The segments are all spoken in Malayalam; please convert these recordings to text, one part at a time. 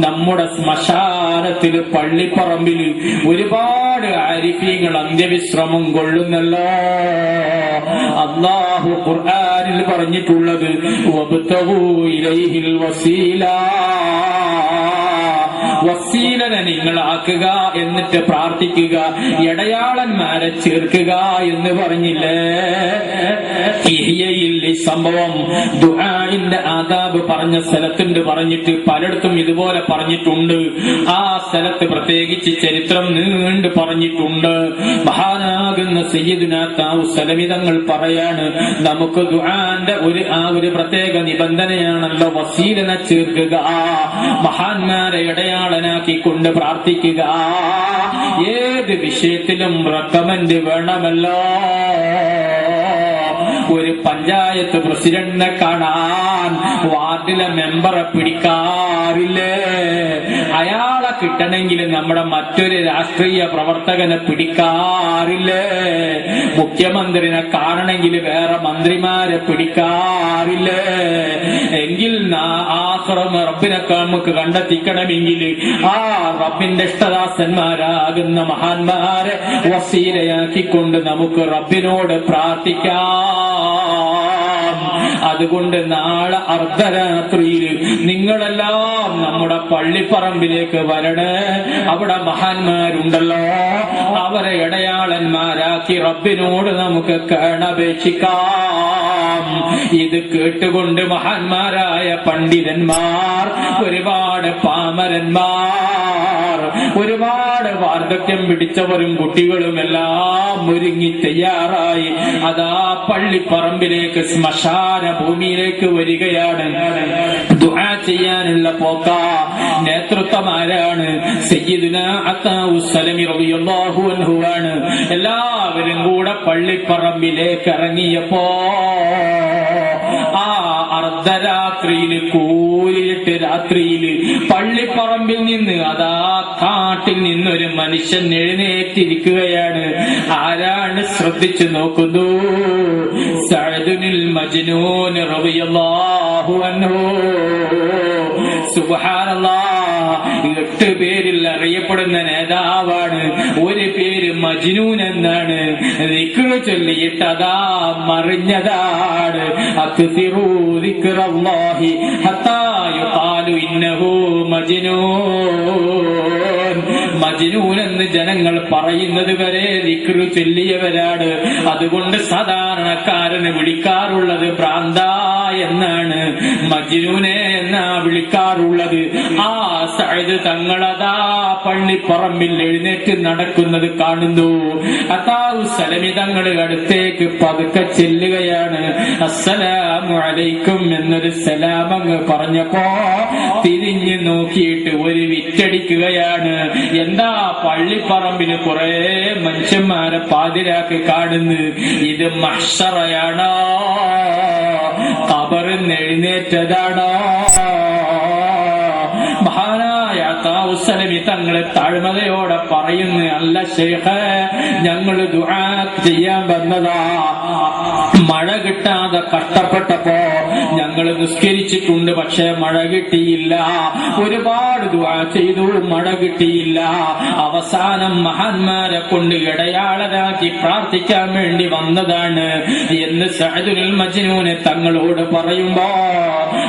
നമ്മുടെ ശ്മശാനത്തിൽ പള്ളിപ്പറമ്പിൽ ഒരുപാട് ആരിഫീങ്ങൾ അന്ത്യവിശ്രമം കൊള്ളുന്നല്ലോ. അള്ളാഹു ഖുർആനിൽ പറഞ്ഞിട്ടുള്ളത് വസീല. വസീലനെ നിങ്ങളാക്കുക എന്നിട്ട് പ്രാർത്ഥിക്കുക ഇടയാളന്മാരെ ചേർക്കുക എന്ന് പറഞ്ഞില്ലേ? ഇഹ്യയിൽ ഈ സംഭവം ദുആഇന്റെ ആദാബ് പറഞ്ഞ സ്ഥലത്തുണ്ട് പറഞ്ഞിട്ട് പലയിടത്തും ഇതുപോലെ പറഞ്ഞിട്ടുണ്ട്. ആ സ്ഥലത്ത് പ്രത്യേകിച്ച് ചരിത്രം നീണ്ട് പറഞ്ഞിട്ടുണ്ട്. മഹാനാകുന്ന സയ്യിദുനാത്താവ് സലമിതങ്ങൾ പറയാണ് നമുക്ക് ദുആന്റെ ഒരു ആ ഒരു പ്രത്യേക നിബന്ധനയാണല്ലോ വസീലനെ ചേർക്കുക. മഹാന്മാരെ ഇടയാളനാക്കിക്കൊണ്ട് പ്രാർത്ഥിക്കുക. ഏത് വിഷയത്തിലും റെക്കമെന്റ് വേണമല്ലോ. ഒരു പഞ്ചായത്ത് പ്രസിഡന്റിനെ കാണാൻ വാർഡിലെ മെമ്പറെ പിടിക്കാറില്ലേ? അയാളെ കിട്ടണമെങ്കിൽ നമ്മുടെ മറ്റൊരു രാഷ്ട്രീയ പ്രവർത്തകനെ പിടിക്കാറില്ലേ? മുഖ്യമന്ത്രിനെ കാണണമെങ്കിൽ വേറെ മന്ത്രിമാരെ പിടിക്കാറില്ലേ? എങ്കിൽ നാ- ആശ്രമ റബ്ബിനെ നമുക്ക് കണ്ടെത്തിക്കണമെങ്കിൽ ആ റബ്ബിന്റെ ഇഷ്ടദാസന്മാരാകുന്ന മഹാന്മാരെ വസീലയാക്കിക്കൊണ്ട് നമുക്ക് റബ്ബിനോട് പ്രാർത്ഥിക്കാം. അതുകൊണ്ട് നാളെ അർദ്ധരാത്രിയിൽ നിങ്ങളെല്ലാം നമ്മുടെ പള്ളിപ്പറമ്പിലേക്ക് വരണേ. അവിടെ മഹാന്മാരുണ്ടല്ലോ. അവരെ ഇടയാളന്മാരാക്കി റബ്ബിനോട് നമുക്ക് കേണപേക്ഷിക്കാം. ഇത് കേട്ടുകൊണ്ട് മഹാന്മാരായ പണ്ഡിതന്മാർ ഒരുപാട് പാമരന്മാർ ഒരുപാട് വാർദ്ധക്യം പിടിച്ചവരും കുട്ടികളും എല്ലാം ഒരുങ്ങി തയ്യാറായി. അതാ പള്ളിപ്പറമ്പിലേക്ക് ശ്മശാന ഭൂമിയിലേക്ക് വരികയാണ്. ചെയ്യാനുള്ള പോക്ക. നേതൃത്വമാരാണ് എല്ലാവരും കൂടെ പള്ളിപ്പറമ്പിലേക്ക് ഇറങ്ങിയപ്പോ അർദ്ധരാത്രിയിൽ കൂലിയിട്ട് രാത്രിയിൽ പള്ളിപ്പറമ്പിൽ നിന്ന് അതാ കാട്ടിൽ നിന്നൊരു മനുഷ്യൻ എഴുന്നേറ്റിരിക്കുകയാണ്. ആരാണ് ശ്രദ്ധിച്ചു നോക്കുന്നു? സഅദുനിൽ മജ്നൂൻ റളിയല്ലാഹു അൻഹു. സുബ്ഹാനല്ലാഹ് എട്ട് പേരിൽ അറിയപ്പെടുന്ന നേതാവാണ്. ഒരു പേര് മജ്നൂൻ എന്നാണ്. ചൊല്ലിയിട്ടതാ മറിഞ്ഞതാണ്. മജ്നൂൻ. എന്ന് ജനങ്ങൾ പറയുന്നത് വരെ ചൊല്ലിയവരാണ്. അതുകൊണ്ട് സാധാരണക്കാരന് വിളിക്കാറുള്ളത് ഭ്രാന്ത എന്നാണ് മജ്നുനെ എന്നാ വിളിക്കാറുള്ളത്? ആ സൈദ് തങ്ങളതാ പള്ളിപ്പറമ്പിൽ എഴുന്നേറ്റ് നടക്കുന്നത് കാണുന്നു. അതാവു സലമി തങ്ങൾ അടുത്തേക്ക് പതുക്കെ ചെല്ലുകയാണ്. അസ്സലാമു അലൈക്കും എന്നൊരു സലാം അങ്ങ് പറഞ്ഞപ്പോ തിരിഞ്ഞു നോക്കിയിട്ട് ഒരു വിറ്റടിക്കുകയാണ്. എന്താ പള്ളിപ്പറമ്പിന് കുറെ മനുഷ്യന്മാരെ പാതിരാക്കി കാണുന്നു ഇത് മഷറയാണോ മഹാനായ തങ്ങളെ താഴ്മതയോടെ പറയുന്ന അല്ല ശേഖ. ഞങ്ങൾ ദുആ ചെയ്യാൻ വന്നതാ. മഴ കിട്ടാതെ കഷ്ടപ്പെട്ടപ്പോ ഞങ്ങൾ നിസ്കരിച്ചിട്ടുണ്ട് പക്ഷെ മഴ കിട്ടിയില്ല. ഒരുപാട് ദുആ ചെയ്തു മഴ കിട്ടിയില്ല. അവസാനം മഹാന്മാരെ കൊണ്ട് ഇടയാളരാക്കി പ്രാർത്ഥിക്കാൻ വേണ്ടി വന്നതാണ് എന്ന് സഹദുൽ മജ്നൂന് തങ്ങളോട് പറയുമ്പോ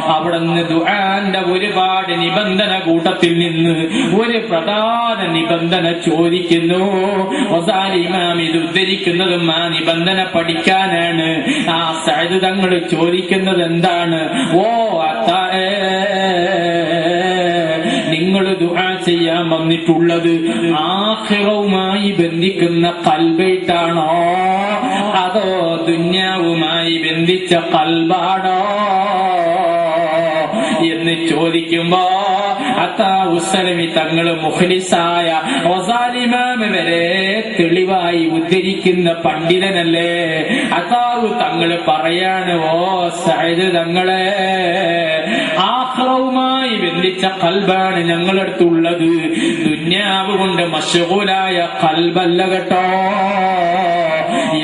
അവിടുന്ന് ദുആന്റെ ഒരുപാട് നിബന്ധന കൂട്ടത്തിൽ നിന്ന് ഒരു പ്രധാന നിബന്ധന ചോദിക്കുന്നു. ഇമാം ഇത് ഉദ്ധരിക്കുന്നതും ആ നിബന്ധന പഠിക്കാനാണ്. ആ സൈദ് തങ്ങൾ ചോദിക്കുന്നത് എന്താണ്? ഓ അത്താഴ നിങ്ങൾ ദുആ ചെയ്യാൻ വന്നിട്ടുള്ളത് ആഖിറവുമായി ബന്ധിക്കുന്ന കൽബയിട്ടാണോ അതോ ദുന്യാവുമായി ബന്ധിച്ച കൽബാണോ? എന്ന് ചോദിക്കുമ്പോ അത്താവുസലമി തങ്ങൾ മുഖലിസായ ഒസാലിമാമ വരെ തെളിവായി ഉദ്ധരിക്കുന്ന പണ്ഡിതനല്ലേ? അത്താവു തങ്ങൾ പറയാണ് ഓ സൈദ് തങ്ങളെ ആഹ്റവുമായി ബന്ധിച്ച കൽബാണ് ഞങ്ങളടുത്തുള്ളത്. ദുന്യാവ് കൊണ്ട് മഷൂലായ കൽബല്ല കേട്ടോ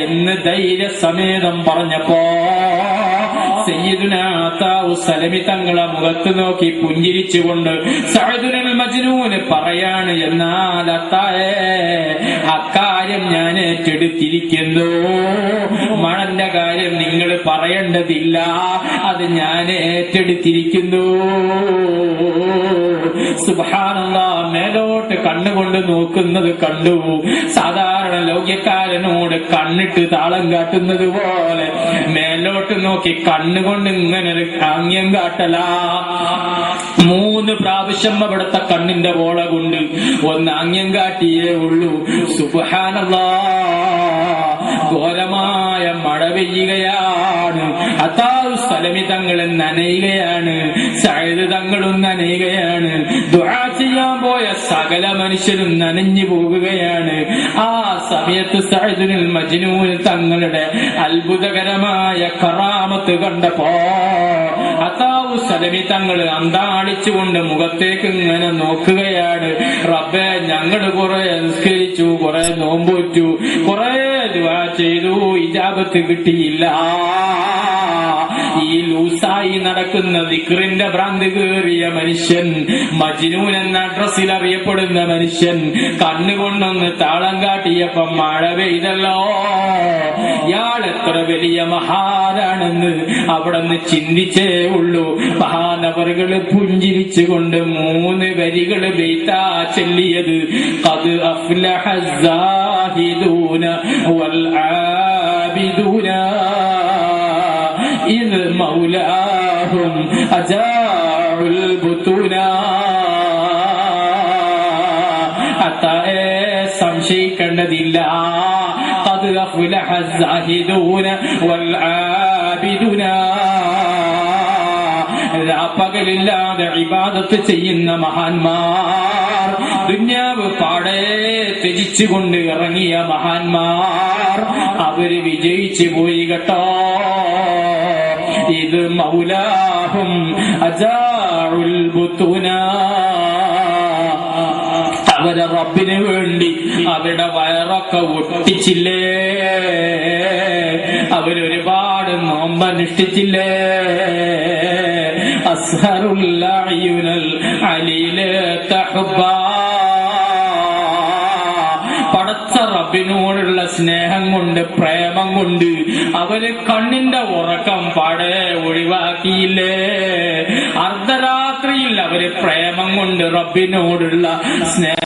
എന്ന് ധൈര്യസമേതം പറഞ്ഞപ്പോ സയ്യിദുന അത്താഉ സലമി തങ്ങളെ മുഖത്ത് നോക്കി പുഞ്ചിരിച്ചുകൊണ്ട് സഅദുൽ മജ്നൂന് പറയാണ് എന്നാൽ അത്തായേ അക്കാര്യം ഞാൻ ഏറ്റെടുത്തിരിക്കുന്നു. മണന്റെ കാര്യം നിങ്ങൾ പറയേണ്ടതില്ല. അത് ഞാൻ ഏറ്റെടുത്തിരിക്കുന്നു. സുഭാനന്ദ മേലോട്ട് കണ്ണുകൊണ്ട് നോക്കുന്നത് കണ്ടു. സാധാരണ ലോക്യക്കാരനോട് കണ്ണിട്ട് താളം കാട്ടുന്നത് പോലെ മേലോട്ട് നോക്കി കണ്ണുകൊണ്ട് ഇങ്ങനെ ഒരു ആംഗ്യം കാട്ടലാ. മൂന്ന് പ്രാവശ്യം അവിടുത്തെ കണ്ണിന്റെ മോള കൊണ്ട് ഒന്ന് ആംഗ്യം കാട്ടിയേ ഉള്ളൂ. സുബാനല്ലാ ഘോരമായ മഴ പെയ്യുകയാണ്. അതാവ് സ്ഥലമി തങ്ങൾ നനയുകയാണ്. സൈദ് തങ്ങളും നനയുകയാണ്. ദുആ ചെയ്യാൻ പോയ സകല മനുഷ്യരും നനഞ്ഞു പോകുകയാണ്. ആ സമയത്ത് സൈദുനിൽ മജ്നൂൻ തങ്ങളുടെ അത്ഭുതകരമായ കറാമത്ത് കണ്ടപ്പോ അതാവു സലമി തങ്ങൾ അന്താടിച്ചുകൊണ്ട് മുഖത്തേക്ക് ഇങ്ങനെ നോക്കുകയാണ്. റബ്ബെ ഞങ്ങൾ കുറെ നിസ്കരിച്ചു കുറെ നോമ്പുറ്റു കുറെ ചെയ്തു ഇജാബത്ത് കിട്ടിയില്ല. ഈ ലൂസായി നടക്കുന്ന ദിക്റിന്റെ ഭ്രാന്ത് കയറിയ മനുഷ്യൻ മജ്നൂൻ എന്ന അഡ്രസ്സിൽ അറിയപ്പെടുന്ന മനുഷ്യൻ കണ്ണുകൊണ്ടൊന്ന് താളം കാട്ടിയപ്പം മഴ പെയ്തല്ലോ ഇയാൾ എത്ര വലിയ മഹാനാണെന്ന് അവിടെ നിന്ന് ചിന്തിച്ചേ ഉള്ളൂ മഹാനവറുകള് പുഞ്ചിരിച്ചുകൊണ്ട് മൂന്ന് വരികൾ ബെയ്ത്താ ചൊല്ലിയത് അത് അഫ്ലഹ الزاهدون والعابدون إذ مولاهم أجاعوا البطونا അത്തായെ സംശയിക്കേണ്ടതില്ല قد أفلح الزاهدون والعابدون രാപ്പകലില്ലാതെ ഇബാദത്ത് ചെയ്യുന്ന മഹാന്മാർ ദുന്യാവ് പാടെ ത്യജിച്ചുകൊണ്ട് ഇറങ്ങിയ മഹാന്മാർ അവര് വിജയിച്ചു പോയി കേട്ടോ ഇത് മൗലാഹും അജാഉൽ അവരെ റബ്ബിന് വേണ്ടി അവരുടെ വയറൊക്കെ ഒട്ടിച്ചില്ലേ? അവരൊരുപാട് നോമ്പനുഷ്ഠിച്ചില്ലേ? അസ്ഹറുല്ലയുനൽ അലിയിലെ പടച്ച റബ്ബിനോടുള്ള സ്നേഹം കൊണ്ട് പ്രേമം കൊണ്ട് അവർ കണ്ണിന്റെ ഉറക്കം പാടെ ഒഴിവാക്കിയില്ലേ? അർദ്ധരാത്രിയിൽ അവർ പ്രേമം കൊണ്ട് റബ്ബിനോടുള്ള സ്നേഹം